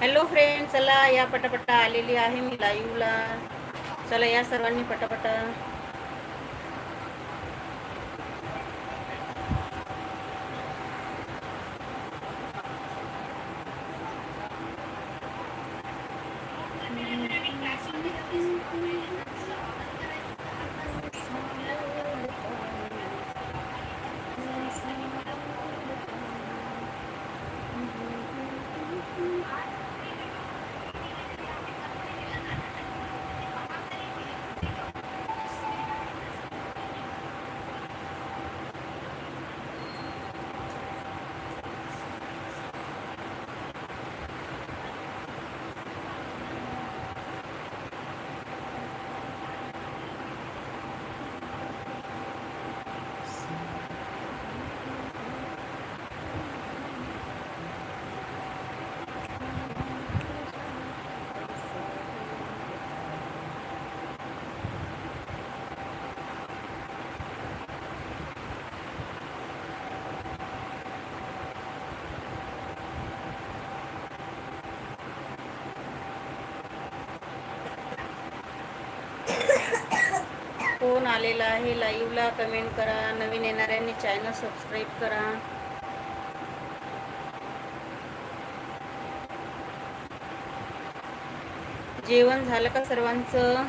Hello friend चला या पटापटा आलेली आहे मी लाईव्हला चला या सर्वांनी पटापटा. कोण आलेला आहे लाईव्हला कमेंट करा. नवीन येणाऱ्यांनी चॅनल सबस्क्राईब करा. जेवण झालं का सर्वांचं?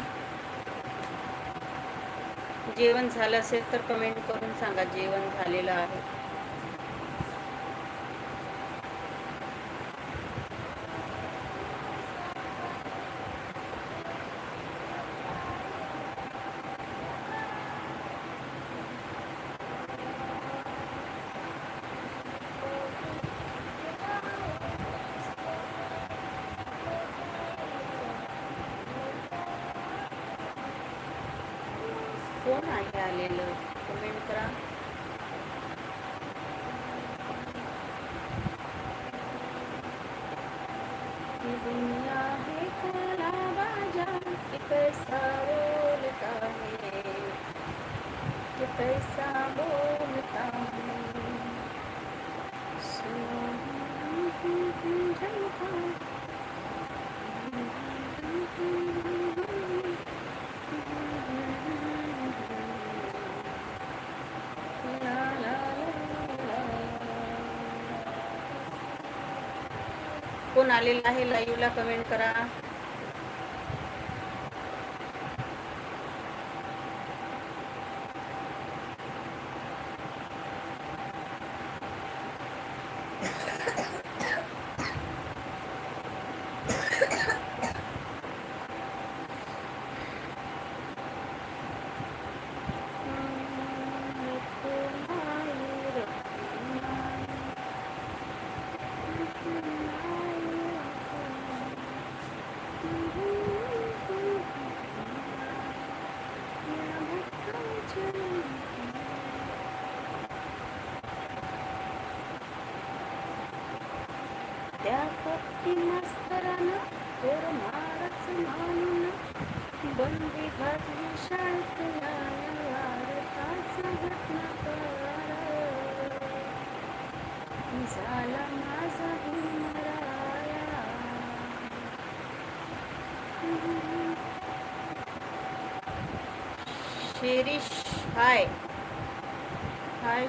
जेवण झालं असेल तर कमेंट करून सांगा. जेवण झालेलं आहे. कोण आहे आलेलं? कमेंट करा. दुनिया है काला बाजार कि पैसा बोलता है. कि पैसा बोलता है. सुनो झलका कोण आलेलं आहे. लाईव्हला कमेंट करा. त्या पत्ती मास्तरानं पोर मारच मानून बंदी घातली शाळेत वारताच घटनाकार झाला माझा भीमराया शिरीष हाय. हाय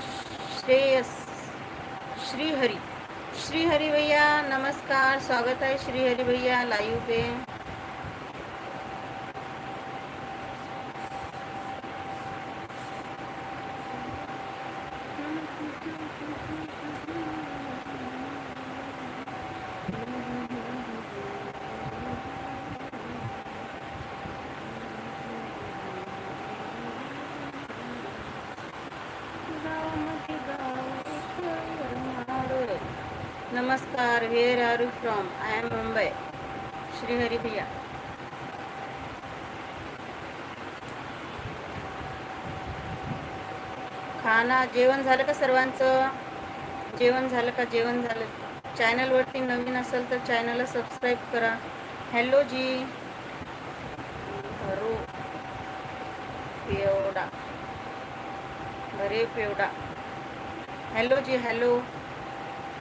श्रेयस. श्रीहरी. श्रीहरी भैया नमस्कार स्वागत है श्रीहरी भैया लाइव पे गावामध्ये गाव एक वरमाड. नमस्कार where are you from I am Mumbai Shrihari भैया खाना जेवण झालं का सर्वांचं? जेवण झालं का? जेवण झालं. चॅनलवरती नवीन असेल तर चॅनलला सबस्क्राईब करा. हॅलो जी रो पेवडा भरे पेवडा हॅलो जी हॅलो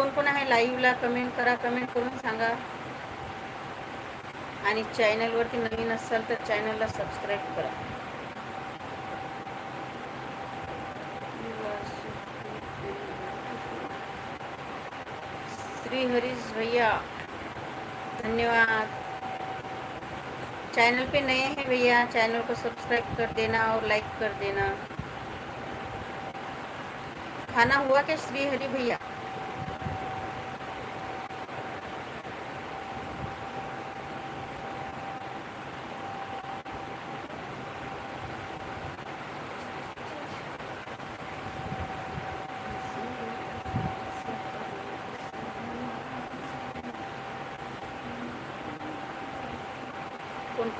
कोण कोण आहे लाईव्हला कमेंट करा कमेंट करून सांगा. आणि चॅनलवरती नवीन असाल तर चॅनलला सबस्क्राईब करा. श्री हरीश भैया धन्यवाद. चैनल पे नए हैं भैया चैनल को सब्सक्राइब कर देना और लाइक कर देना. खाना हुआ क्या श्री हरी भैया?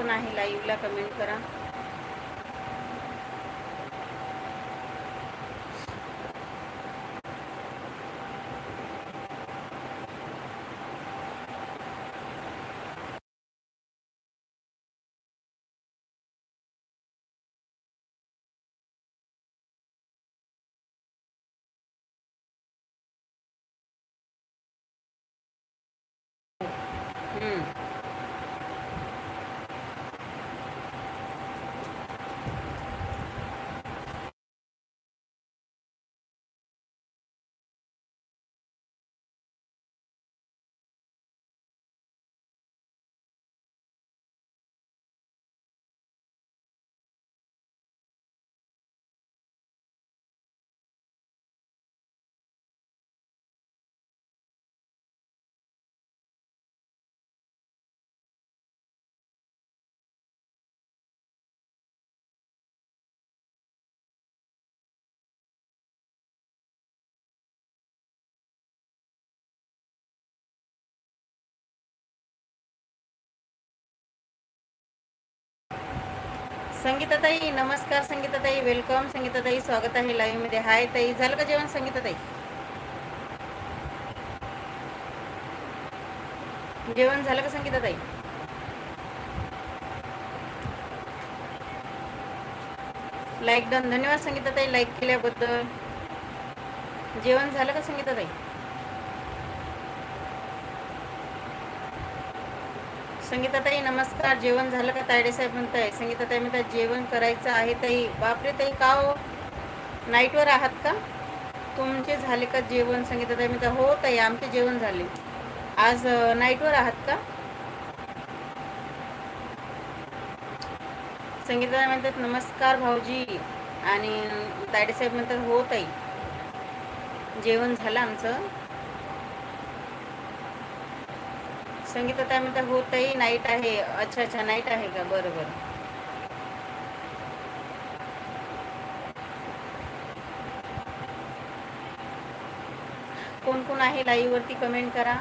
कोण आहे लाईव्हला कमेंट करा. संगीताताई नमस्कार संगीताताई वेलकम संगीताताई स्वागत आहे लाईव्हमध्ये. हाय ताई झालं का जेवण संगीताताई? जेवण झालं का संगीताताई? लाईक डन धन्यवाद संगीताताई लाईक केल्याबद्दल. जेवण झालं का संगीताताई? संगीताताई नमस्कार. जेवण झालं का तायडे साहेब म्हणताय संगीताताई म्हणताय जेवण करायचं आहे ताई बापरे ताई का हो? नाईटवर आहात का? तुमचे झाले का जेवण? संगीताताई म्हणता हो ताई आमचे जेवण झाले. आज नाईटवर आहात का? संगीताताई म्हणतात नमस्कार भाऊजी. आणि तायडे साहेब म्हणतात हो ताई. जेवण झालं आमचं. संगीता म्हणतात हो ताई नाईट आहे. अच्छा अच्छा नाईट आहे का? बरं बरं. कोण कोण आहे लाईव्ह वरती? कमेंट करा.